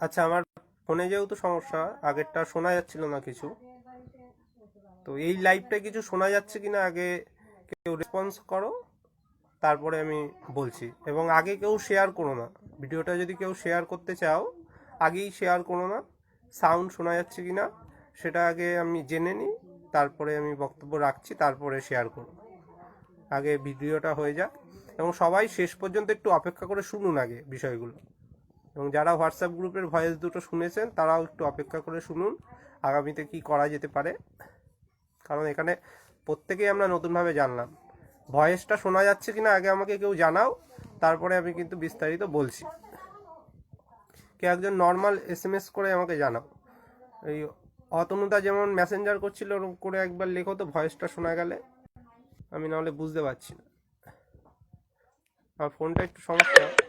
আচ্ছা আমার ফোনে যেহেতু সমস্যা, আগেরটা শোনা যাচ্ছিল না কিছু। তো এই লাইভটা কিছু শোনা যাচ্ছে কিনা আগে কেউ রেসপন্স করো, তারপরে আমি বলছি। এবং আগে কেউ শেয়ার করো না। ভিডিওটা যদি কেউ শেয়ার করতে চাও, আগেই শেয়ার করো না সাউন্ড শোনা যাচ্ছে কিনা, সেটা আগে আমি জেনে নিই, তারপরে আমি বক্তব্য রাখছি, তারপরে শেয়ার করব আগে ভিডিওটা হয়ে যাক। এবং সবাই শেষ পর্যন্ত একটু অপেক্ষা করে শুনুন আগে বিষয়গুলো। এবং যারা হোয়াটসঅ্যাপ গ্রুপের ভয়েস দুটো শুনেছেন, তারাও একটু অপেক্ষা করে শুনুন, আগামীতে কি করা যেতে পারে। কারণ এখানে প্রত্যেকেই আমরা নতুনভাবে জানলাম। ভয়েসটা শোনা যাচ্ছে কিনা আগে আমাকে কেউ জানাও, তারপরে আমি কিন্তু বিস্তারিত বলছি। কেউ একজন নর্মাল এস এম এস করে আমাকে জানাও। এই অতনুদা যেমন মেসেঞ্জার করছিল, ওরকম করে একবার লেখো তো ভয়েসটা শোনা গেলে। আমি নাহলে বুঝতে পারছি না। আমার ফোনটা একটু সমস্যা।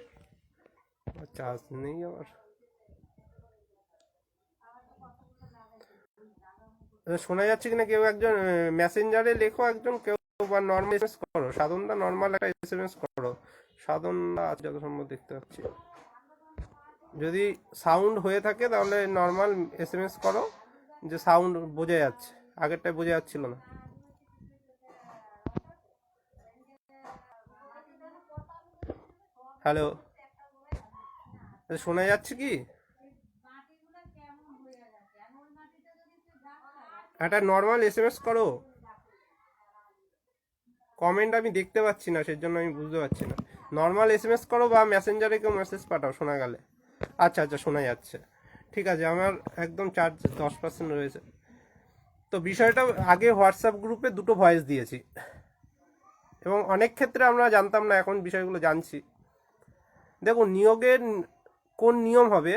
চার্জ নেই আমার শোনা যাচ্ছে কিনা কেউ একজন মেসেঞ্জারে লেখো একজন, কেউ বা নর্মাল এস করো। সাধনটা নর্মাল একটা এস এম এস করো। সাধনটা আছে যত সম্ভব দেখতে পাচ্ছি। যদি সাউন্ড হয়ে থাকে তাহলে নর্মাল এস এম এস করো। যে সাউন্ড বোঝা যাচ্ছে। আগেরটায় বোঝা যাচ্ছিল না। হ্যালো শোনা যাচ্ছে কি? একটা নর্মাল এস এম এস করো। কমেন্ট আমি দেখতে পাচ্ছি না, সেজন্য আমি বুঝতে পারছি না। নর্মাল এস এম এস করো বা মেসেঞ্জারে কেউ মেসেজ পাঠাও, শোনা গেলে। আচ্ছা আচ্ছা শোনা যাচ্ছে। ঠিক আছে, আমার একদম চার্জ দশ পার্সেন্ট রয়েছে। তো বিষয়টা আগে হোয়াটসঅ্যাপ গ্রুপে দুটো ভয়েস দিয়েছি। এবং অনেক ক্ষেত্রে আমরা জানতাম না, এখন বিষয়গুলো জানছি। দেখুন, নিয়োগের কোন নিয়ম হবে।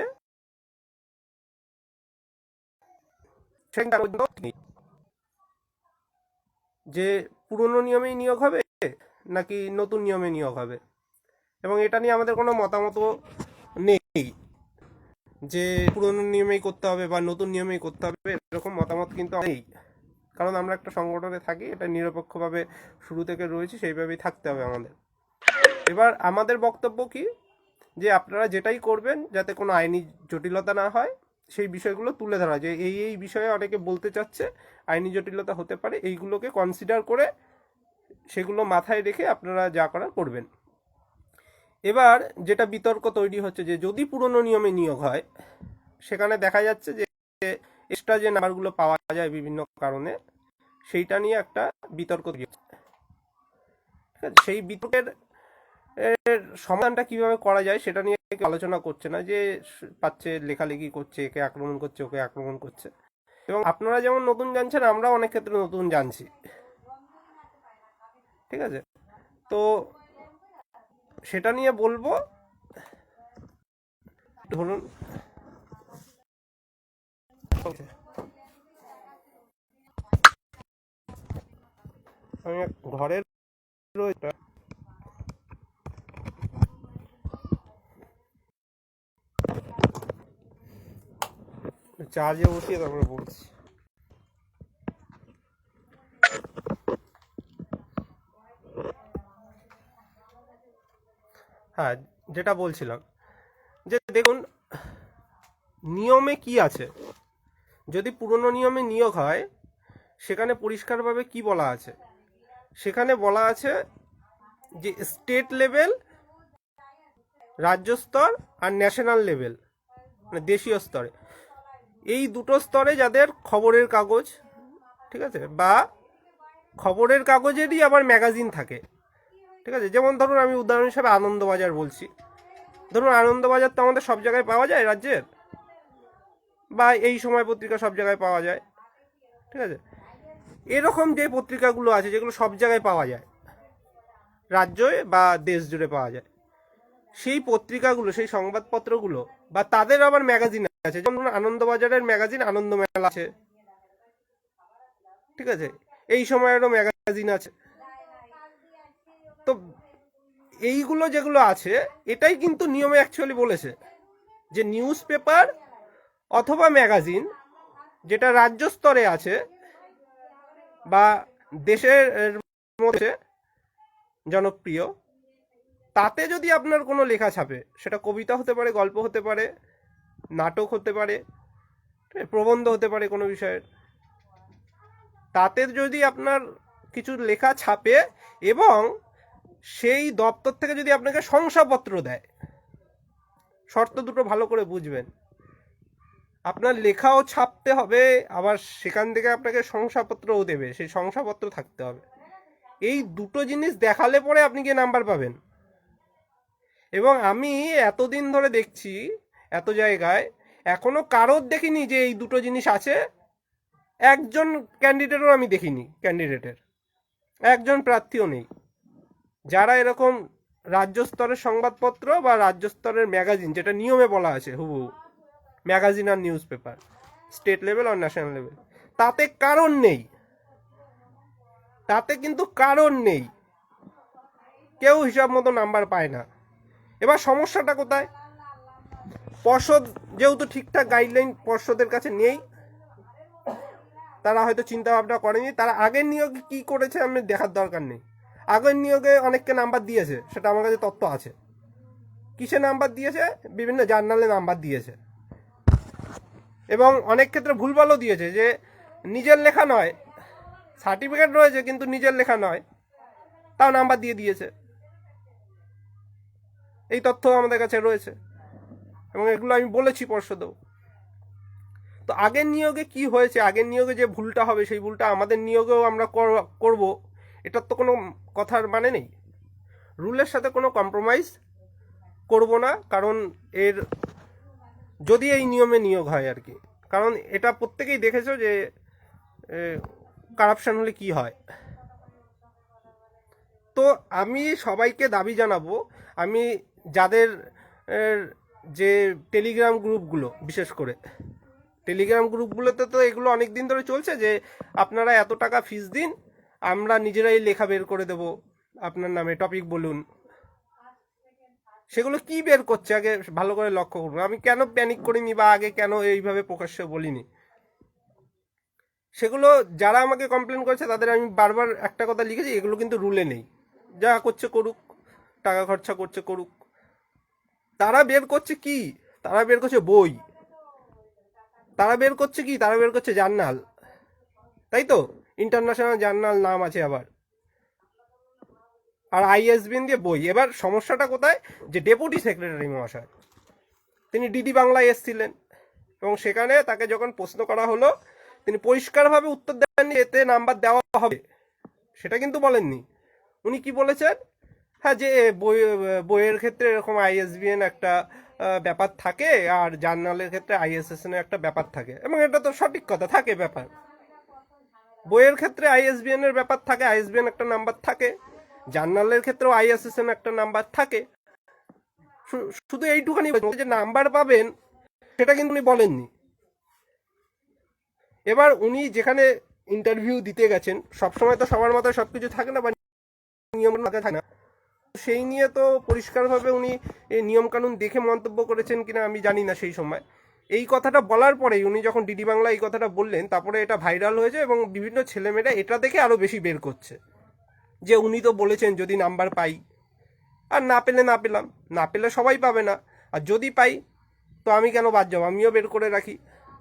যে পুরনো নিয়মেই নিয়োগ হবে নাকি নতুন নিয়মে নিয়োগ হবে? এবং এটা নিয়ে আমাদের কোনো মতামত নেই যে পুরনো নিয়মেই করতে হবে বা নতুন নিয়মেই করতে হবে, এরকম মতামত কিন্তু নেই। কারণ আমরা একটা সংগঠনে থাকি, এটা নিরপেক্ষভাবে শুরু থেকে রয়েছি, সেইভাবেই থাকতে হবে আমাদের। এবার আমাদের বক্তব্য কি? যে আপনারা যেটাই করবেন যাতে কোনো আইনি জটিলতা না হয়, সেই বিষয়গুলো তুলে ধরা যে এই এই বিষয়ে অনেকে বলতে চাচ্ছে, আইনি জটিলতা হতে পারে, এইগুলোকে কনসিডার করে সেগুলো মাথায় রেখে আপনারা যা করার করবেন। এবার যেটা বিতর্ক তৈরি হচ্ছে যে যদি পুরনো নিয়মে নিয়োগ হয়, সেখানে দেখা যাচ্ছে যে এক্সট্রা যে নাম্বারগুলো পাওয়া যায় বিভিন্ন কারণে, সেইটা নিয়ে একটা বিতর্ক তৈরি হচ্ছে। সেই বিতর্কের সমাধানটা কীভাবে করা যায় সেটা নিয়ে আলোচনা করছে না যে পাচ্ছে, লেখালেখি করছে, একে আক্রমণ করছে, ওকে আক্রমণ করছে। এবং আপনারা যেমন নতুন জানছেন, আমরাও অনেক ক্ষেত্রে নতুন জানছি। ঠিক আছে? তো সেটা নিয়ে বলব, ধরুন আমি ঘরের রয়েছে চার্জে বসিয়ে তারপরে বলছি। হ্যাঁ যেটা বলছিলাম, যে দেখুন, নিয়মে কি আছে? যদি পুরনো নিয়মে নিয়োগ হয়, সেখানে পরিষ্কারভাবে কি বলা আছে? সেখানে বলা আছে যে স্টেট লেভেল, রাজ্য স্তর আর ন্যাশনাল লেভেল মানে দেশীয় স্তরে। এই দুটো স্তরে যাদের খবরের কাগজ, ঠিক আছে, বা খবরের কাগজেরই আবার ম্যাগাজিন থাকে, ঠিক আছে। যেমন ধরুন আমি উদাহরণ হিসাবে আনন্দবাজার বলছি। ধরুন আনন্দবাজার তো আমাদের সব জায়গায় পাওয়া যায় রাজ্যের, বা এই সময় পত্রিকা সব জায়গায় পাওয়া যায়, ঠিক আছে। এরকম যে পত্রিকাগুলো আছে যেগুলো সব জায়গায় পাওয়া যায় রাজ্যে বা দেশ জুড়ে পাওয়া যায়, সেই পত্রিকাগুলো, সেই সংবাদপত্রগুলো, বা তাদের আবার ম্যাগাজিন আছে। যেমন আনন্দবাজারের ম্যাগাজিন আনন্দমেলা আছে। ঠিক আছে? এই সময়েরও ম্যাগাজিন আছে। তো এইগুলো যেগুলো আছে, এটাই কিন্তু নিয়মে অ্যাকচুয়ালি বলেছে যে নিউজ পেপার অথবা ম্যাগাজিন যেটা রাজ্য স্তরে আছে বা দেশের মধ্যে জনপ্রিয়, তাতে যদি আপনার কোনো লেখা ছাপে, সেটা কবিতা হতে পারে, গল্প হতে পারে নাটক হতে পারে প্রবন্ধ হতে পারে কোনো বিষয়ের। তাতে যদি আপনার কিছু লেখা ছাপে এবং সেই দপ্তর থেকে যদি আপনাকে শংসাপত্র দেয়, শর্ত দুটো ভালো করে বুঝবেন। আপনার লেখাও ছাপতে হবে, আবার সেখান থেকে আপনাকে শংসাপত্রও দেবে, সেই শংসাপত্র থাকতে হবে। এই দুটো জিনিস দেখালে পরে আপনি গিয়ে নাম্বার পাবেন। এবং আমি এতদিন ধরে দেখছি এত জায়গায়। এখনও কারোর দেখিনি যে এই দুটো জিনিস আছে। একজন ক্যান্ডিডেটও আমি দেখিনি ক্যান্ডিডেটের একজন প্রার্থীও নেই। যারা এরকম রাজ্য স্তরের সংবাদপত্র বা রাজ্য স্তরের ম্যাগাজিন যেটা নিয়মে বলা আছে হুবু ম্যাগাজিন আর নিউজ পেপার স্টেট লেভেল আর ন্যাশনাল লেভেল তাতে কারণ নেই। তাতে কিন্তু কারণ নেই। কেউ হিসাব মতো নাম্বার পায় না। এবার সমস্যাটা কোথায়? পর্ষদ যেহেতু ঠিকঠাক গাইডলাইন পর্ষদের কাছে নেই, তারা হয়তো চিন্তা ভাবনা করেনি। তারা আগের নিয়োগে কি করেছে আমি দেখার দরকার নেই। আগের নিয়োগে অনেককে নাম্বার দিয়েছে, সেটা আমার কাছে তথ্য আছে। কিসে নাম্বার দিয়েছে? বিভিন্ন জার্নালে নাম্বার দিয়েছে। এবং অনেক ক্ষেত্রে ভুলভালও দিয়েছে যে, নিজের লেখা নয় সার্টিফিকেট রয়েছে কিন্তু নিজের লেখা নয়, তাও নাম্বার দিয়ে দিয়েছে। এই তথ্য আমাদের কাছে রয়েছে। এবং এগুলো আমি বলেছি পর্ষদেও। তো আগের নিয়োগে কি হয়েছে? আগের নিয়োগে যে ভুলটা হবে, সেই ভুলটা আমাদের নিয়োগেও আমরা কর- করব। এটার তো কোনো কথার মানে নেই। রুলের সাথে কোনো কম্প্রোমাইজ করব না, কারণ এর, যদি এই নিয়মে নিয়োগ হয় আর কি। কারণ এটা প্রত্যেকেই দেখেছ যে কারাপশন হলে কি হয়? তো আমি সবাইকে দাবি জানাব, আমি যাদের যে টেলিগ্রাম গ্রুপগুলো বিশেষ করে। টেলিগ্রাম গ্রুপগুলোতে তো এগুলো অনেক দিন ধরে চলছে যে, আপনারা এত টাকা ফিস দিন, আমরা নিজেরাই লেখা বের করে দেব। আপনার নামে টপিক বলুন। সেগুলো কি বের করছে? আগে ভালো করে লক্ষ্য করব আমি কেন প্যানিক করিনি বা আগে কেন এইভাবে প্রকাশ্যে বলিনি? সেগুলো যারা আমাকে কমপ্লেন করেছে, তাদের আমি বারবার একটা কথা লিখেছি, এগুলো কিন্তু রুলে নেই। যা করছে করুক, টাকা খরচা করছে করুক। তারা বের করছে কি? তারা বের করছে বই। তারা বের করছে কি? তারা বের করছে জার্নাল। তাই তো? ইন্টারন্যাশনাল জার্নাল নাম আছে আবার। আর আইএসবিএন দিয়ে বই। এবার সমস্যাটা কোথায়? যে ডেপুটি সেক্রেটারি মহাশয়, তিনি ডিডি বাংলায় এসেছিলেন এবং সেখানে তাকে যখন প্রশ্ন করা হলো, তিনি পরিষ্কারভাবে উত্তর দেননি, এতে নাম্বার দেওয়া হবে। সেটা কিন্তু বলেননি। উনি কি বলেছেন? হ্যাঁ যে বই বইয়ের ক্ষেত্রে এরকম আইএসবিএন একটা ব্যাপার থাকে আর জার্নালের ক্ষেত্রে আইএসএসএন একটা ব্যাপার থাকে। এবং এটা তো সঠিক কথা, থাকে ব্যাপার। বইয়ের ক্ষেত্রে আইএসবিএন এর ব্যাপার থাকে আইএসবিএন একটা নাম্বার থাকে। জার্নালের ক্ষেত্রেও আইএসএসএন একটা নাম্বার থাকে। শুধু এইটুখানি যে, নাম্বার পাবেন, সেটা কিন্তু উনি বলেননি। এবার উনি যেখানে ইন্টারভিউ দিতে গেছেন, সবসময় তো সবার মাথায় সবকিছু থাকে না বা নিয়ম থাকে না। সেই নিয়ে তো পরিষ্কারভাবে উনি নিয়মকানুন দেখে মন্তব্য করেছেন কিনা আমি জানি না সেই সময়। এই কথাটা বলার পরেই উনি যখন ডিডি বাংলা এই কথাটা বললেন, তারপরে এটা ভাইরাল হয়েছে এবং বিভিন্ন ছেলেমেয়েরা এটা দেখে আরও বেশি বের করছে। যে উনি তো বলেছেন যদি নাম্বার পাই, আর না পেলে না পেলাম, না পেলে সবাই পাবে না, আর যদি পাই, তো আমি কেন বাদ যাব? আমিও বের করে রাখি।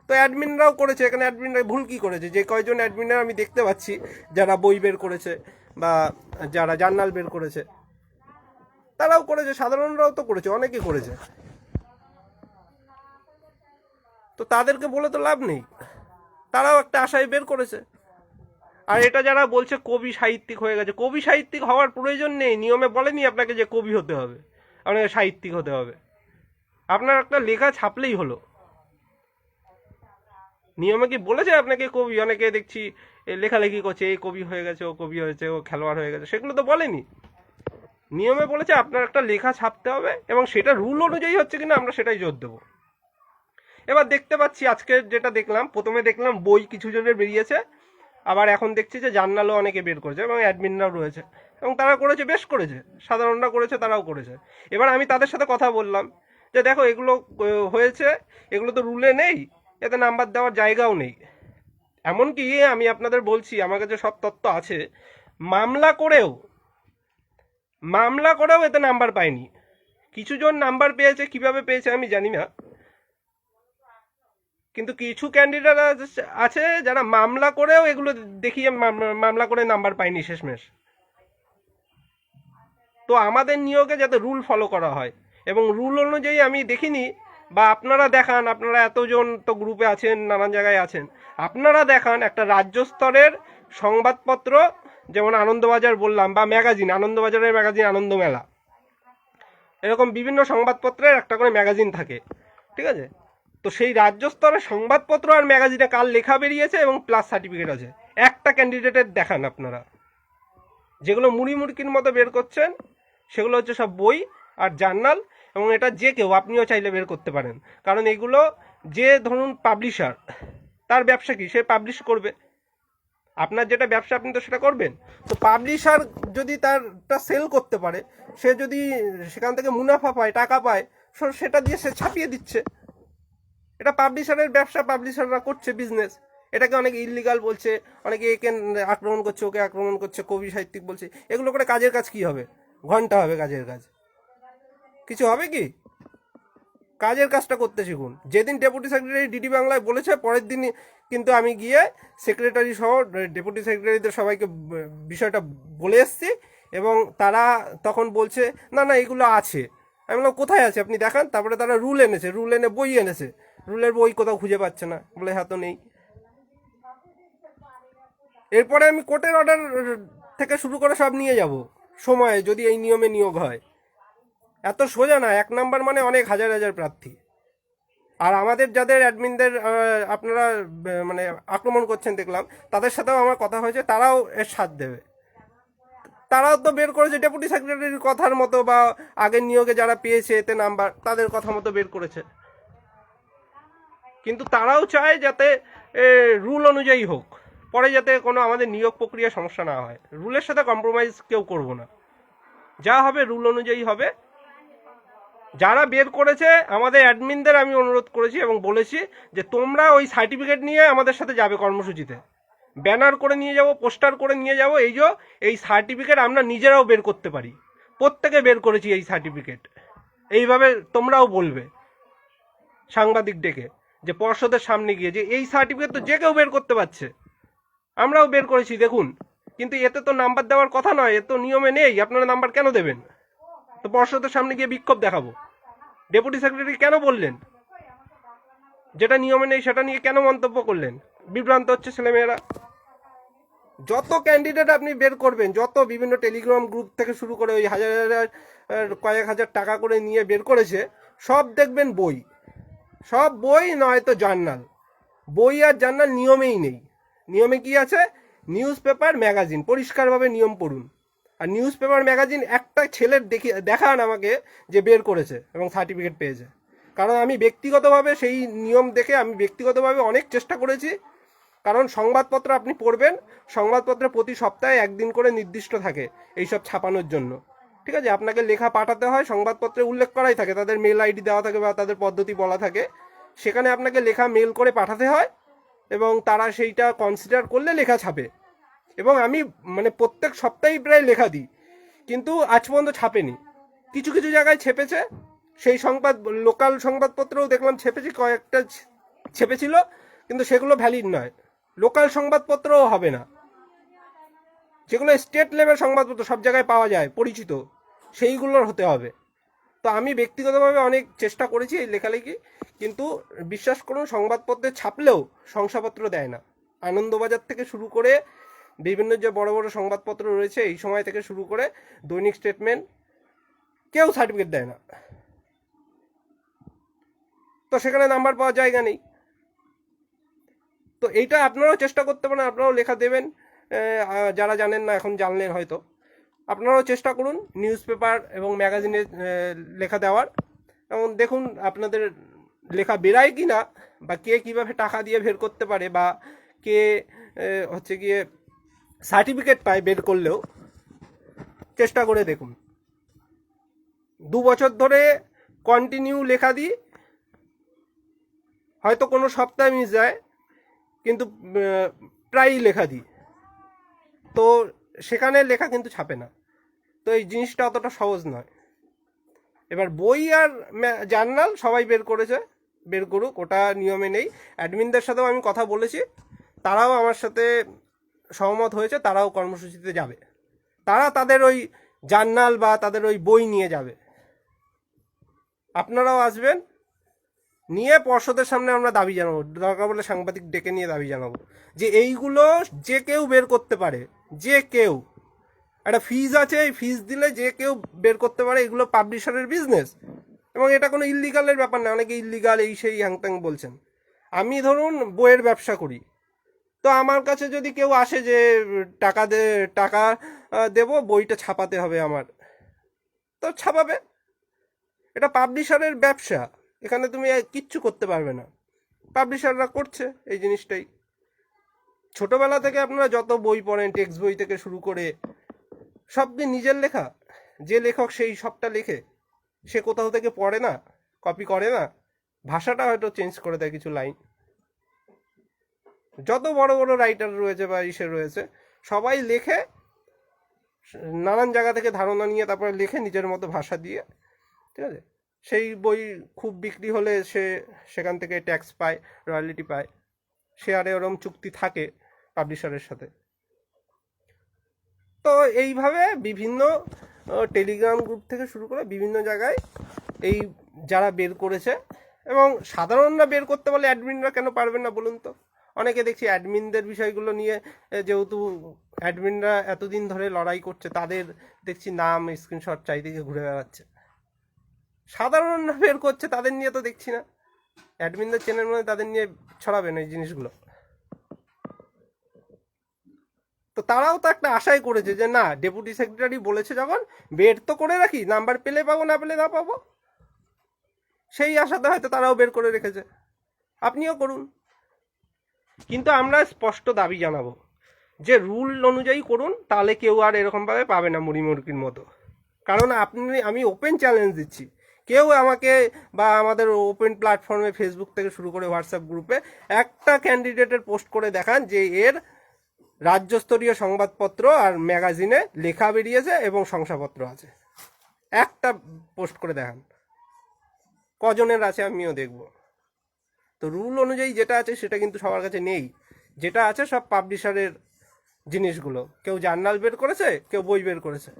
তো অ্যাডমিনরাও করেছে, এখানে অ্যাডমিনরা ভুল কি করেছে? যে কয়জন অ্যাডমিনরা আমি দেখতে পাচ্ছি, যারা বই বের করেছে বা যারা জার্নাল বের করেছে। তারাও করেছে, সাধারণরাও তো করেছে, অনেকে করেছে। তো তাদেরকে বলে তো লাভ নেই। তারাও একটা আশায় বের করেছে। আর এটা যারা বলছে কবি সাহিত্যিক হয়ে গেছে, কবি সাহিত্যিক হওয়ার প্রয়োজন নেই, নিয়মে বলেনি আপনাকে যে কবি হতে হবে, আপনাকে সাহিত্যিক হতে হবে। আপনার একটা লেখা ছাপলেই হলো। নিয়মে কি বলেছে আপনাকে কবি? অনেকে দেখছি লেখালেখি করছে এই কবি হয়ে গেছে, ও কবি হয়েছে, ও খেলোয়াড় হয়ে গেছে, সেগুলো তো বলেনি। নিয়মে বলেছে আপনার একটা লেখা ছাপতে হবে এবং সেটা রুল অনুযায়ী হচ্ছে কিনা আমরা সেটাই জোর দেবো। এবার দেখতে পাচ্ছি, আজকে যেটা দেখলাম, প্রথমে দেখলাম বই কিছু জনের বেরিয়েছে, আবার এখন দেখছি যে জার্নালও অনেকে বের করেছে এবং অ্যাডমিনরাও রয়েছে এবং তারা করেছে, বেশ করেছে, সাধারণরা করেছে, তারাও করেছে। এবার আমি তাদের সাথে কথা বললাম যে দেখো, এগুলো হয়েছে, এগুলো তো রুলে নেই, এতে নাম্বার দেওয়ার জায়গাও নেই। এমনকি আমি আপনাদের বলছি, আমার কাছে সব তথ্য আছে, মামলা করেও মামলা করেও এতে নাম্বার পায়নি কিছু জন নাম্বার পেয়েছে, কীভাবে পেয়েছে আমি জানি না। কিন্তু কিছু ক্যান্ডিডেট আছে যারা মামলা করেও এগুলো দেখিয়ে মাম- মামলা করে নাম্বার পায়নি শেষমেশ। তো আমাদের নিয়োগে যাতে রুল ফলো করা হয়। এবং রুল অনুযায়ী আমি দেখিনি, বা আপনারা দেখান, আপনারা এতজন তো গ্রুপে আছেন, নানান জায়গায় আছেন। আপনারা দেখান একটা রাজ্য স্তরের সংবাদপত্র যেমন আনন্দবাজার বললাম, বা ম্যাগাজিন, আনন্দবাজারের ম্যাগাজিন, আনন্দমেলা। এরকম বিভিন্ন সংবাদপত্রের একটা করে ম্যাগাজিন থাকে, ঠিক আছে? তো সেই রাজ্য স্তরের সংবাদপত্র আর ম্যাগাজিনে কাল লেখা বেরিয়েছে এবং প্লাস সার্টিফিকেট আছে? একটা ক্যান্ডিডেটের দেখান আপনারা। যেগুলো মুড়ি মুড়কির মতো বের করছেন, সেগুলো হচ্ছে সব বই আর জার্নাল, এবং এটা যে কেউ, আপনিও চাইলে বের করতে পারেন। কারণ এগুলো যে ধরুন পাবলিশার তার ব্যবসা কি? সে পাবলিশ করবে। আপনার যেটা ব্যবসা আপনি তো সেটা করবেন। তো পাবলিশার যদি তারটা সেল করতে পারে, সে যদি সেখান থেকে মুনাফা পায়, টাকা পায় সেটা দিয়ে সে ছাপিয়ে দিচ্ছে। এটা পাবলিশারের ব্যবসা পাবলিশাররা করছে বিজনেস এটাকে অনেকে ইলিগাল বলছে, অনেকে একে আক্রমণ করছে, ওকে আক্রমণ করছে, কবি সাহিত্যিক বলছে। এগুলো করে কাজের কাজ কি হবে? ঘণ্টা হবে কাজের কাজ। কিছু হবে কি? কাজের কাজটা করতে শিখুন। যেদিন ডেপুটি সেক্রেটারি ডিডি বাংলায় বলেছে, পরের দিন কিন্তু আমি গিয়ে সেক্রেটারি সহ ডেপুটি সেক্রেটারিদের সবাইকে বিষয়টা বলে এসছি এবং তারা তখন বলছে, না না, এগুলো আছে। আমি বললাম, কোথায় আছে? আপনি দেখান। তারপরে তারা রুল এনেছে, রুল এনে বই এনেছে। রুলের বই কোথাও খুঁজে পাচ্ছে না। বলে হ্যাঁ তো নেই। এরপরে আমি কোর্টের অর্ডার থেকে শুরু করে সব নিয়ে যাব। সময়ে, যদি এই নিয়মে নিয়োগ হয়। এত সোজা না, এক নাম্বার মানে অনেক হাজার হাজার প্রার্থী। আর আমাদের যাদের অ্যাডমিনদের আপনারা মানে আক্রমণ করছেন দেখলাম, তাদের সাথেও আমার কথা হয়েছে, তারাও এর সাথ দেবে। তারাও তো বের করেছে, ডেপুটি সেক্রেটারির কথার মতো বা আগের নিয়োগে যারা পেয়েছে, এতে নাম্বার, তাদের কথা মতো বের করেছে। কিন্তু তারাও চায় যাতে রুল অনুযায়ী হোক, পরে যাতে কোনো আমাদের নিয়োগ প্রক্রিয়া সমস্যা না হয়। রুলের সাথে কম্প্রোমাইজ কেউ করব না। যা হবে, রুল অনুযায়ী হবে। যারা বের করেছে, আমাদের অ্যাডমিনদের আমি অনুরোধ করেছি এবং বলেছি যে তোমরা ওই সার্টিফিকেট নিয়ে আমাদের সাথে যাবে কর্মসূচিতে। ব্যানার করে নিয়ে যাব, পোস্টার করে নিয়ে যাব, এই যে এই সার্টিফিকেট আমরা নিজেরাও বের করতে পারি। প্রত্যেকে বের করেছি এই সার্টিফিকেট এইভাবে তোমরাও বলবে সাংবাদিক ডেকে যে পর্ষদের সামনে গিয়ে যে এই সার্টিফিকেট তো যে কেউ বের করতে পারছে। আমরাও বের করেছি, দেখুন। কিন্তু এতে তো নাম্বার দেওয়ার কথা নয় এ তো নিয়মে নেই। আপনারা নাম্বার কেন দেবেন? তো পর্ষদের সামনে গিয়ে বিক্ষোভ দেখাবো। ডেপুটি সেক্রেটারি কেন বললেন? যেটা নিয়মে নেই সেটা নিয়ে কেন মন্তব্য করলেন? বিভ্রান্ত হচ্ছে ছেলেমেয়েরা। যত ক্যান্ডিডেট আপনি বের করবেন, যত বিভিন্ন টেলিগ্রাম গ্রুপ থেকে শুরু করে ওই হাজার হাজার কয়েক হাজার টাকা করে নিয়ে বের করেছে, সব দেখবেন বই। সব বই নয়তো জার্নাল। বই আর জার্নাল নিয়মেই নেই। নিয়মে কি আছে? Newspaper magazine. পরিষ্কারভাবে নিয়ম পড়ুন। আর নিউজ পেপার ম্যাগাজিন একটা ছেলের দেখি, দেখান আমাকে যে বের করেছে এবং সার্টিফিকেট পেয়েছে। কারণ আমি ব্যক্তিগতভাবে সেই নিয়ম দেখে আমি ব্যক্তিগতভাবে অনেক চেষ্টা করেছি। কারণ সংবাদপত্র আপনি পড়বেন, সংবাদপত্রে প্রতি সপ্তাহে একদিন করে নির্দিষ্ট থাকে এইসব ছাপানোর জন্য। ঠিক আছে? আপনাকে লেখা পাঠাতে হয়, সংবাদপত্রে উল্লেখ করাই থাকে, তাদের মেল আইডি দেওয়া থাকে বা তাদের পদ্ধতি বলা থাকে। সেখানে আপনাকে লেখা মেল করে পাঠাতে হয় এবং তারা সেইটা কনসিডার করলে লেখা ছাপে। এবং আমি মানে প্রত্যেক সপ্তাহেই প্রায় লেখা দিই। কিন্তু আজ পর্যন্ত ছাপেনি। কিছু কিছু জায়গায় ছেপেছে। সেই সংবাদ, লোকাল সংবাদপত্রেও দেখলাম ছেপেছি, কয়েকটা ছেপেছিল, কিন্তু সেগুলো ভ্যালিড নয়। লোকাল সংবাদপত্রও হবে না। যেগুলো স্টেট লেভেল সংবাদপত্র সব জায়গায় পাওয়া যায়, পরিচিত, সেইগুলোর হতে হবে। তো আমি ব্যক্তিগতভাবে অনেক চেষ্টা করেছি এই লেখালেখি, কিন্তু বিশ্বাস করুন, সংবাদপত্রে ছাপলেও শংসাপত্র দেয় না। আনন্দবাজার থেকে শুরু করে বিভিন্ন যে বড় বড় সংবাদপত্র রয়েছে, এই সময় থেকে শুরু করে দৈনিক স্টেটমেন্ট কেউ সার্টিফিকেট দেয় না। তো সেখানে নাম্বার পাওয়ার জায়গা নেই। তো এইটা আপনারাও চেষ্টা করতে পারেন, আপনারাও লেখা দেবেন যারা জানেন না এখন জানলেন হয়তো। আপনারাও চেষ্টা করুন নিউজ পেপার এবং ম্যাগাজিনে লেখা দেওয়ার। এবং দেখুন আপনাদের লেখা বেরায় কি না বা কে কীভাবে টাকা দিয়ে বের করতে পারে, বা কে হচ্ছে গিয়ে সার্টিফিকেট পায় বের করলেও চেষ্টা করে দেখুন। দু বছর ধরে কন্টিনিউ লেখা দিই হয়তো কোনো সপ্তাহে মিস যায়, কিন্তু প্রায়ই লেখা দিই তো সেখানে লেখা কিন্তু ছাপে না। তো এই জিনিসটা অতটা সহজ নয়। এবার বই আর জার্নাল সবাই বের করেছে, বের করুক, ওটা নিয়মে নেই। অ্যাডমিনদের সাথেও আমি কথা বলেছি, তারাও আমার সাথে সহমত হয়েছে, তারাও কর্মসূচিতে যাবে। তারা তাদের ওই জার্নাল বা তাদের ওই বই নিয়ে যাবে। আপনারাও আসবেন, নিয়ে পর্ষদের সামনে আমরা দাবি জানাব, দরকার বলে সাংবাদিক ডেকে নিয়ে দাবি জানাব, যে এইগুলো যে কেউ বের করতে পারে, যে কেউ, একটা ফিজ আছে, এই ফিজ দিলে যে কেউ বের করতে পারে, এগুলো পাবলিশারের বিজনেস এবং এটা কোনো ইল্লিগালের ব্যাপার না, অনেকে ইল্লিগাল এই সেই হ্যাংত্যাং বলছেন। আমি ধরুন বইয়ের ব্যবসা করি তো আমার কাছে যদি কেউ আসে যে, টাকা দে, টাকা দেবো, বইটা ছাপাতে হবে আমার। তো ছাপাবে। এটা পাবলিশারের ব্যবসা। এখানে তুমি কিচ্ছু করতে পারবে না। পাবলিশাররা করছে এই জিনিসটাই। ছোটবেলা থেকে আপনারা যত বই পড়েন টেক্সট বই থেকে শুরু করে, সব কি নিজের লেখা? যে লেখক সেই সবটা লেখে। সে কোথাও থেকে পড়ে না কপি করে না। ভাষাটা হয়তো চেঞ্জ করে দেয় কিছু লাইন যত বড় বড় রাইটার রয়েছে বা ইসে রয়েছে, সবাই লেখে, নানান জায়গা থেকে ধারণা নিয়ে তারপরে লেখে নিজের মতো ভাষা দিয়ে, ঠিক আছে? সেই বই খুব বিক্রি হলে সে সেখান থেকে ট্যাক্স পায় রয়্যালিটি পায় শেয়ারে ওরম চুক্তি থাকে পাবলিশারের সাথে। তো এইভাবে বিভিন্ন টেলিগ্রাম গ্রুপ থেকে শুরু করে বিভিন্ন জায়গায় এই যারা বের করেছে, এবং সাধারণরা বের করতে বলে অ্যাডমিনরা কেন পারবেন না বলুন তো? অনেকে দেখছি অ্যাডমিনদের বিষয়গুলো নিয়ে যেহেতু অ্যাডমিনরা এতদিন ধরে লড়াই করছে, তাদের দেখছি নাম স্ক্রিনশট চারিদিকে ঘুরে বেড়াচ্ছে। সাধারণরা বের করছে, তাদের নিয়ে তো দেখছি না। অ্যাডমিনদের চেনের মধ্যে তাদের নিয়ে ছড়াবেন এই জিনিসগুলো। তো তারাও তো একটা আশাই করেছে যে, না ডেপুটি সেক্রেটারি বলেছে যখন, বের তো করে রাখি নাম্বার পেলে পাবো, না পেলে না পাবো। সেই আশাতে হয়তো তারাও বের করে রেখেছে। আপনিও করুন। কিন্তু আমরা স্পষ্ট দাবি জানাব যে রুল অনুযায়ী করুন, তাহলে কেউ আর এরকমভাবে পাবে না মুড়ি মুরগির মতো। কারণ আপনি, আমি ওপেন চ্যালেঞ্জ দিচ্ছি। কেউ আমাকে বা আমাদের ওপেন প্ল্যাটফর্মে ফেসবুক থেকে শুরু করে হোয়াটসঅ্যাপ গ্রুপে একটা ক্যান্ডিডেটের পোস্ট করে দেখান যে এর রাজ্যস্তরীয় সংবাদপত্র আর ম্যাগাজিনে লেখা বেরিয়েছে এবং শংসাপত্র আছে। একটা পোস্ট করে দেখান। কজনের আছে আমিও দেখব। তো রুল অনুযায়ী যেটা আছে সেটা কিন্তু সবার কাছে নেই। যেটা আছে সব পাবলিশারের জিনিসগুলো। কেউ জার্নাল বের করেছে, কেউ বই বের করেছে।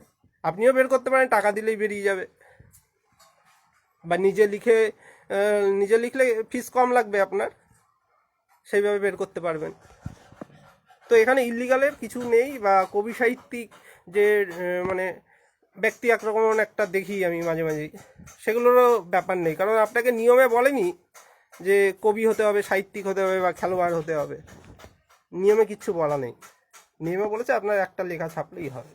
আপনিও বের করতে পারেন, টাকা দিলেই বেরিয়ে যাবে। বা নিজে লিখে নিজে লিখলে ফিস কম লাগবে আপনার। সেইভাবে বের করতে পারবেন। তো এখানে ইলিগালের কিছু নেই বা কবি সাহিত্যিক যে মানে ব্যক্তি একরকম একটা দেখি আমি মাঝে মাঝে সেগুলোরও ব্যাপার নেই। কারণ আপনাকে নিয়মে বলেনি যে কবি হতে হবে, সাহিত্যিক হতে হবে বা খেলোয়াড় হতে হবে। নিয়মে কিচ্ছু বলা নেই। নিয়মে বলেছে, আপনার একটা লেখা ছাপলেই হবে।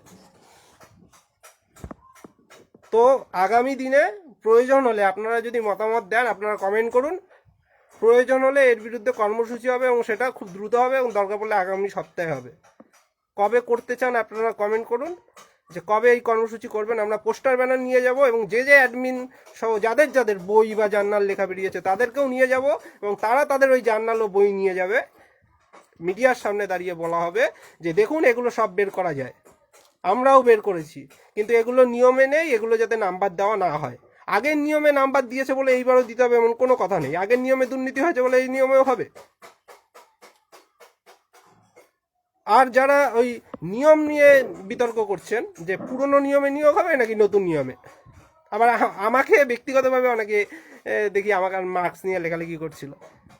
তো আগামী দিনে প্রয়োজন হলে আপনারা যদি মতামত দেন, আপনারা কমেন্ট করুন। প্রয়োজন হলে এর বিরুদ্ধে কর্মসূচি হবে এবং সেটা খুব দ্রুত হবে এবং দরকার পড়লে আগামী সপ্তাহে হবে। কবে করতে চান আপনারা কমেন্ট করুন। যে কবে এই কর্মসূচি করবেন, আমরা পোস্টার ব্যানার নিয়ে যাব এবং যে যে অ্যাডমিন সহ যাদের যাদের বই বা জার্নাল লেখা বেরিয়েছে, তাদেরকেও নিয়ে যাব এবং তারা তাদের ওই জার্নাল ও বই নিয়ে যাবে। মিডিয়ার সামনে দাঁড়িয়ে বলা হবে যে, দেখুন, এগুলো সব বের করা যায়। আমরাও বের করেছি। কিন্তু এগুলো নিয়মে নেই, এগুলো যাতে নাম্বার দেওয়া না হয়। আগের নিয়মে নাম্বার দিয়েছে বলে এইবারও দিতে হবে এমন কোনো কথা নেই। আগের নিয়মে দুর্নীতি হয়েছে বলে এই নিয়মেও হবে। আর যারা ওই নিয়ম নিয়ে বিতর্ক করছেন, যে পুরনো নিয়মে নিয়োগ হবে নাকি নতুন নিয়মে? আবার আমাকে ব্যক্তিগতভাবে অনেকে দেখি আমাকে মার্কস নিয়ে লেখালেখি করছিল।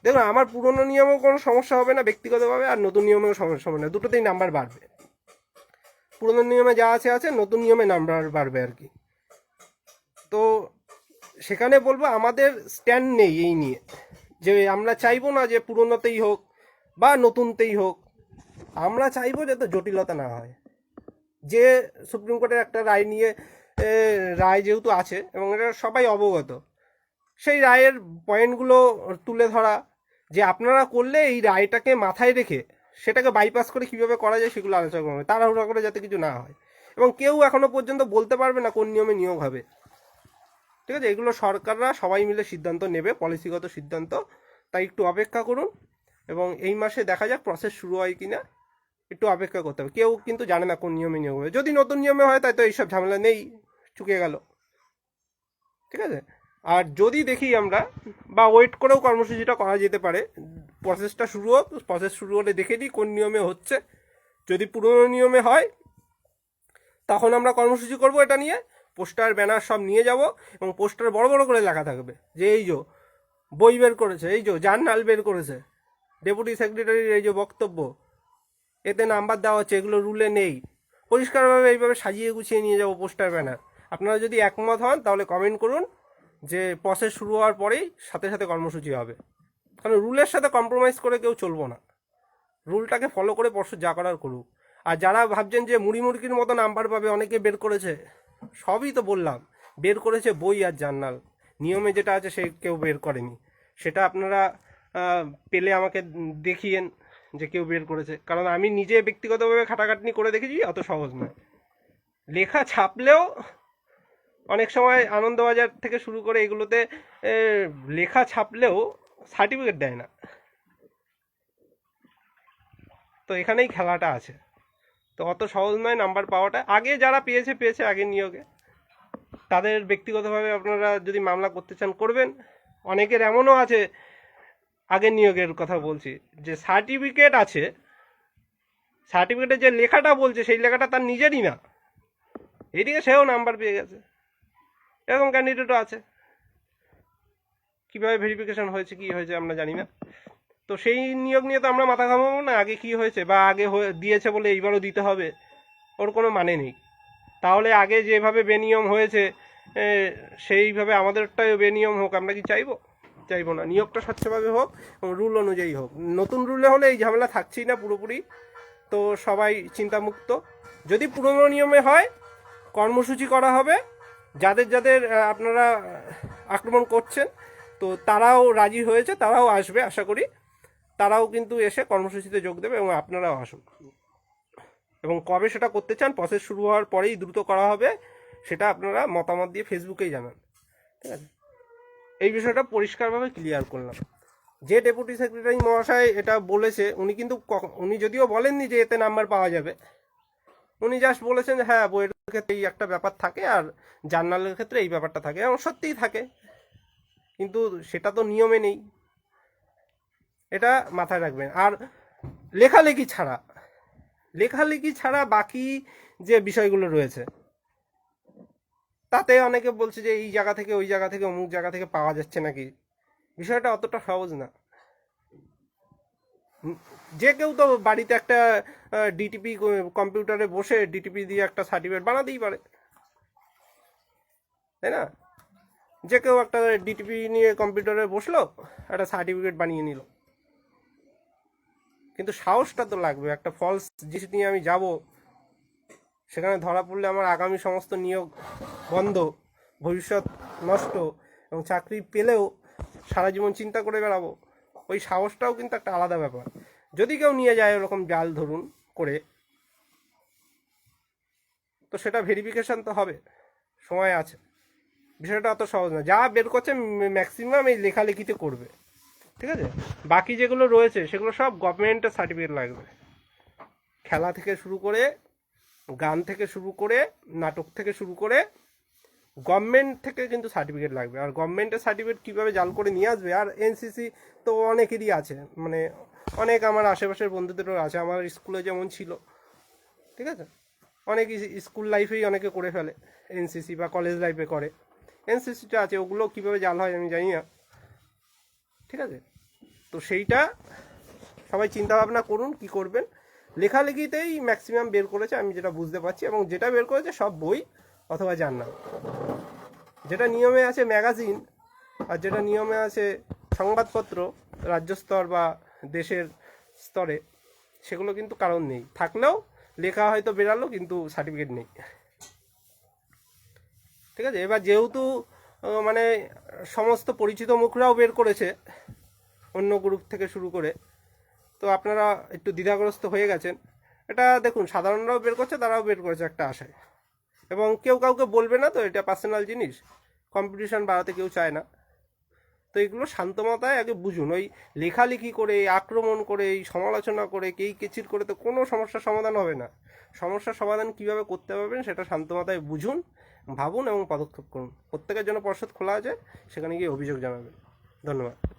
দেখুন, আমার পুরনো নিয়মেও কোনো সমস্যা হবে না, ব্যক্তিগতভাবে আর নতুন নিয়মেও সমস্যা হবে না, দুটোতেই নাম্বার বাড়বে। পুরনো নিয়মে যা আছে আছে, নতুন নিয়মে নাম্বার বাড়বে আর কি। তো সেখানে বলব, আমাদের স্ট্যান্ড নেই এই নিয়ে। যে আমরা চাইব না যে পুরনোতেই হোক বা নতুনতেই হোক আমরা চাইব যাতে জটিলতা না হয়। যে সুপ্রিম কোর্টের একটা রায় নিয়ে রায় যেহেতু আছে এবং এটা সবাই অবগত, সেই রায়ের পয়েন্টগুলো তুলে ধরা, যে আপনারা করলে এই রায়টাকে মাথায় রেখে সেটাকে বাইপাস করে কীভাবে করা যায় সেগুলো আলোচনা করবে, তাড়াহুড়া করে যাতে কিছু না হয়। এবং কেউ এখনও পর্যন্ত বলতে পারবে না কোন নিয়মে নিয়োগ হবে। ঠিক আছে? এগুলো সরকাররা সবাই মিলে সিদ্ধান্ত নেবে, পলিসিগত সিদ্ধান্ত। তাই একটু অপেক্ষা করুন এবং এই মাসে দেখা যাক প্রসেস শুরু হয় কিনা। একটু অপেক্ষা করতে হবে। কেউ কিন্তু জানে না কোন নিয়মে নিয়োগ হবে। যদি নতুন নিয়মে হয় তাই তো এইসব ঝামেলা নেই চুকে গেল। ঠিক আছে? আর যদি দেখি আমরা, বা ওয়েট করেও কর্মসূচিটা করা যেতে পারে প্রসেসটা শুরু হোক প্রসেস শুরু হলে দেখে নিই কোন নিয়মে হচ্ছে। যদি পুরনো নিয়মে হয়, তখন আমরা কর্মসূচি করব এটা নিয়ে, পোস্টার, ব্যানার সব নিয়ে যাব এবং পোস্টার বড় বড় করে লেখা থাকবে যে এই যে বই বের করেছে, এই যে জার্নাল বের করেছে ডেপুটি সেক্রেটারির এই যে বক্তব্য এতে নাম্বার দেওয়া হচ্ছে, এগুলো রুলে নেই। পরিষ্কারভাবে এইভাবে সাজিয়ে গুছিয়ে নিয়ে যাব পোস্টার ব্যানার। আপনারা যদি একমত হন, তাহলে কমেন্ট করুন যে প্রসেস শুরু হওয়ার পরেই সাথে সাথে কর্মসূচি হবে। কারণ রুলের সাথে কম্প্রোমাইজ করে কেউ চলবো না। রুলটাকে ফলো করে পরশু যা করার করুক। আর যারা ভাবছেন যে মুড়ি মুরগির মতো নাম্বার পাবে, অনেকে বের করেছে। সবই তো বললাম, বের করেছে বই আর জার্নাল। নিয়মে যেটা আছে, সে কেউ বের করেনি। সেটা আপনারা পেলে আমাকে দেখিয়েন। যে কেউ বের করেছে। কারণ আমি নিজে ব্যক্তিগতভাবে খাটাখাটনি করে দেখেছি, অত সহজ নয়। লেখা ছাপলেও অনেক সময় আনন্দবাজার থেকে শুরু করে এগুলোতে লেখা ছাপলেও সার্টিফিকেট দেয় না। তো এখানেই খেলাটা আছে। তো অত সহজ নয় নাম্বার পাওয়াটা। আগে যারা পেয়েছে পেয়েছে আগের নিয়োগে। তাদের ব্যক্তিগতভাবে আপনারা যদি মামলা করতে চান, করবেন। অনেকের এমনও আছে আগের নিয়োগের কথা বলছি, যে সার্টিফিকেট আছে সার্টিফিকেটে যে লেখাটা বলছে, সেই লেখাটা তার নিজেরই না। এদিকে সেও নাম্বার পেয়ে গেছে। এরকম ক্যান্ডিডেটও আছে। কীভাবে ভেরিফিকেশন হয়েছে, কি হয়েছে আমরা জানি না। তো সেই নিয়োগ নিয়ে তো আমরা মাথা ঘামাবো না, আগে কি হয়েছে বা আগে দিয়েছে বলে এইবারও দিতে হবে, ওর কোনো মানে নেই। তাহলে আগে যেভাবে বেনিয়ম হয়েছে সেইভাবে আমাদেরটাও বেনিয়ম হোক, আমরা কি চাইব? চাইব না। নিয়োগটা স্বচ্ছভাবে হোক রুল অনুযায়ী হোক। নতুন রুলে হলে এই ঝামেলা থাকছেই না পুরোপুরি। তো সবাই চিন্তামুক্ত। যদি পুরনো নিয়মে হয়, কর্মসূচি করা হবে। যাদের যাদের আপনারা আক্রমণ করছেন, তো তারাও রাজি হয়েছে, তারাও আসবে আশা করি। তারাও কিন্তু এসে কর্মসূচিতে যোগ দেবে এবং আপনারাও আসুন। এবং কবে সেটা করতে চান প্রসেস শুরু হওয়ার পরেই দ্রুত করা হবে, সেটা আপনারা মতামত দিয়ে ফেসবুকেই জানান। ঠিক আছে? এই বিষয়টা পরিষ্কারভাবে ক্লিয়ার করলাম। যে ডেপুটি সেক্রেটারি মহাশয় এটা বলেছে, উনি কিন্তু উনি যদিও বলেননি যে এতে নাম্বার পাওয়া যাবে, উনি জাস্ট বলেছেন হ্যাঁ বইয়ের ক্ষেত্রে এই একটা ব্যাপার থাকে আর জার্নালের ক্ষেত্রে এই ব্যাপারটা থাকে, এবং সত্যিই থাকে। কিন্তু সেটা তো নিয়মে নেই। এটা মাথায় রাখবেন। আর লেখালেখি ছাড়া লেখালেখি ছাড়া বাকি যে বিষয়গুলো রয়েছে তাতে অনেকে বলছে যে এই জায়গা থেকে, ওই জায়গা থেকে, অমুক জায়গা থেকে পাওয়া যাচ্ছে নাকি? বিষয়টা অতটা সহজ না। যে কেউ তো বাড়িতে একটা ডিটিপি কম্পিউটারে বসে ডিটিপি দিয়ে একটা সার্টিফিকেট বানাতেই পারে। তাই না? যে কেউ একটা ডিটিপি নিয়ে কম্পিউটারে বসল, একটা সার্টিফিকেট বানিয়ে নিল। কিন্তু সাহসটা তো লাগবে, একটা ফলস জিনিস নিয়ে আমি যাব সেখানে ধরা পড়লে আমার আগামী সমস্ত নিয়োগ বন্ধ, ভবিষ্যৎ নষ্ট এবং চাকরি পেলেও সারা জীবন চিন্তা করে বেড়াবো। ওই সাহসটাও কিন্তু একটা আলাদা ব্যাপার। যদি কেউ নিয়ে যায় ওরকম জাল ধরুন করে, তো সেটা ভেরিফিকেশন তো হবে, সময় আছে। বিষয়টা অত সহজ না। যা বের করছে ম্যাক্সিমাম এই লেখালেখিতে করবে। ঠিক আছে? বাকি যেগুলো রয়েছে, সেগুলো সব গভর্নমেন্টের সার্টিফিকেট লাগবে। খেলা থেকে শুরু করে গান থেকে শুরু করে, নাটক থেকে শুরু করে গভর্নমেন্ট থেকে কিন্তু সার্টিফিকেট লাগবে। আর গভর্নমেন্টের সার্টিফিকেট কীভাবে জাল করে নিয়ে আসবে? আর এনসিসি তো অনেকেরই আছে। মানে অনেক আমার আশেপাশের বন্ধুদেরও আছে। আমার স্কুলে যেমন ছিল। ঠিক আছে? অনেক স্কুল লাইফেই অনেকে করে ফেলে। এনসিসি বা কলেজ লাইফে করে। এনসিসিটা আছে। ওগুলো কীভাবে জাল হয় আমি জানি না। ঠিক আছে? তো সেইটা সবাই চিন্তা ভাবনা করুন কি করবেন। লেখালেখিতেই ম্যাক্সিমাম বের করেছে, আমি যেটা বুঝতে পারছি, এবং যেটা বের করেছে সব বই অথবা জার্নাল। যেটা নিয়মে আছে ম্যাগাজিন, আর যেটা নিয়মে আছে সংবাদপত্র, রাজ্য স্তর বা দেশের স্তরে, সেগুলো কিন্তু কারণ নেই। থাকলেও লেখা হয়তো বেরালো, কিন্তু সার্টিফিকেট নেই। ঠিক আছে? এবার যেহেতু মানে সমস্ত পরিচিত মুখরাও বের করেছে, অন্য গ্রুপ থেকে শুরু করে তো আপনারা একটু দ্বিধাগ্রস্ত হয়ে গেছেন। এটা দেখুন, সাধারণরাও বের করছে, তারাও বের করেছে একটা আশায়। এবং কেউ কাউকে বলবে না তো, এটা পার্সোনাল জিনিস। কম্পিটিশন বাড়াতে কেউ চায় না। তো এগুলো শান্ত মাথায় আগে বুঝুন। ওই লেখালেখি করে আক্রমণ করে, এই সমালোচনা করে, কেই কেচির করে, তো কোনো সমস্যার সমাধান হবে না। সমস্যার সমাধান কীভাবে করতে পারবেন সেটা শান্ত মাথায় বুঝুন, ভাবুন এবং পদক্ষেপ করুন। প্রত্যেকের জন্য পর্ষদ খোলা আছে, সেখানে গিয়ে অভিযোগ জানাবেন। ধন্যবাদ।